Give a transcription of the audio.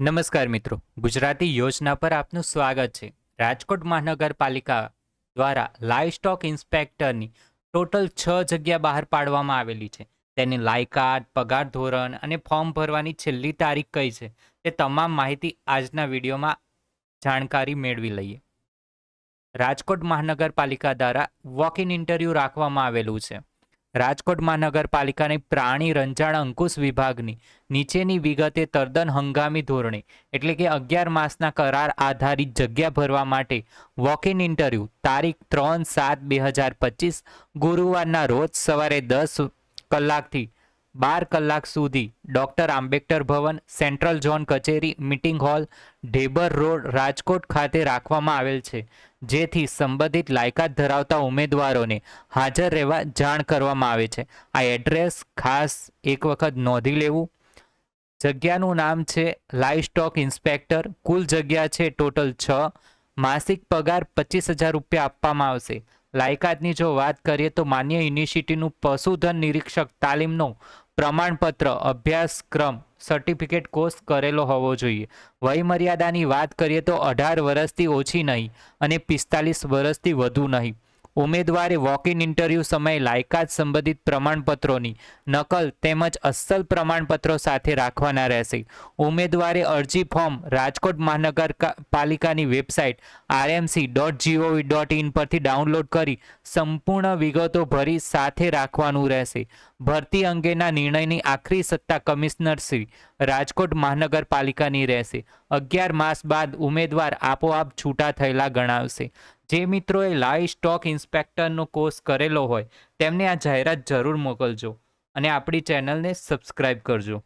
નમસ્કાર મિત્રો. ગુજરાતી યોજના પર આપનું સ્વાગત છે. રાજકોટ મહાનગરપાલિકા દ્વારા લાઇવસ્ટોક ઇન્સ્પેક્ટરની ટોટલ છ જગ્યા બહાર પાડવામાં આવેલી છે. તેની લાયકાત, પગાર ધોરણ અને ફોર્મ ભરવાની છેલ્લી તારીખ કઈ છે? તે તમામ માહિતી આજના વિડીયોમાં જાણકારી મેળવી લઈએ. રાજકોટ મહાનગરપાલિકા દ્વારા વોક ઇન ઇન્ટરવ્યૂ રાખવામાં આવેલું છે. રાજકોટ મહાનગરપાલિકાની પ્રાણી રંજાણ અંકુશ વિભાગની નીચેની વિગતે તદ્દન હંગામી ધોરણે, એટલે કે અગિયાર માસના કરાર આધારિત જગ્યા ભરવા માટે વોક ઇન ઇન્ટરવ્યૂ તારીખ ત્રણ સાત બે હજાર પચીસ ગુરુવારના રોજ સવારે દસ કલાકથી બાર કલાક સુધી doctor Ambedkar Bhavan, central zone કચેરી, meeting hall, Dhebar road, Rajkot ખાતે રાખવામાં આવેલ છે, જેથી સંબંધિત લાયકાત ધરાવતા ઉમેદવારોને હાજર રહેવા જાણ કરવામાં આવે છે. આ એડ્રેસ ખાસ એક વખત નોંધી લેવું. જગ્યાનું નામ છે લાઇવ સ્ટોક ઇન્સ્પેક્ટર. કુલ જગ્યા છે ટોટલ છ. માસિક પગાર પચીસ હજાર રૂપિયા આપવામાં આવશે. લાયકાતની જો વાત કરીએ તો માન્ય યુનિવર્સિટીનું પશુધન નિરીક્ષક તાલીમનો પ્રમાણપત્ર, અભ્યાસક્રમ, સર્ટિફિકેટ કોર્સ કરેલો હોવો જોઈએ. વયમર્યાદાની વાત કરીએ તો અઢાર વર્ષથી ઓછી નહીં અને પિસ્તાલીસ વર્ષથી વધુ નહીં. ઉમેદવારે વોક ઇન ઇન્ટરવ્યૂ સમયે લાયકાત સંબંધિત પ્રમાણપત્રોની નકલ તેમજ અસલ પ્રમાણપત્રો સાથે રાખવાના રહેશે. ઉમેદવારે અરજી ફોર્મ રાજકોટ મહાનગરપાલિકાની website RMC dot GOV dot IN પરથી ડાઉનલોડ કરી સંપૂર્ણ વિગતો ભરી સાથે રાખવાનું રહેશે. ભરતી અંગેના નિર્ણયની આખરી સત્તા કમિશનર શ્રી રાજકોટ મહાનગરપાલિકાની રહેશે. અગિયાર માસ બાદ ઉમેદવાર આપોઆપ છૂટા થયેલા ગણાવશે. જે મિત્રોએ લાઈવ સ્ટોક ઇન્સ્પેક્ટરનો કોર્સ કરેલો હોય તેમને આ જાહેરાત જરૂર મોકલજો અને આપણી ચેનલને સબસ્ક્રાઈબ કરજો.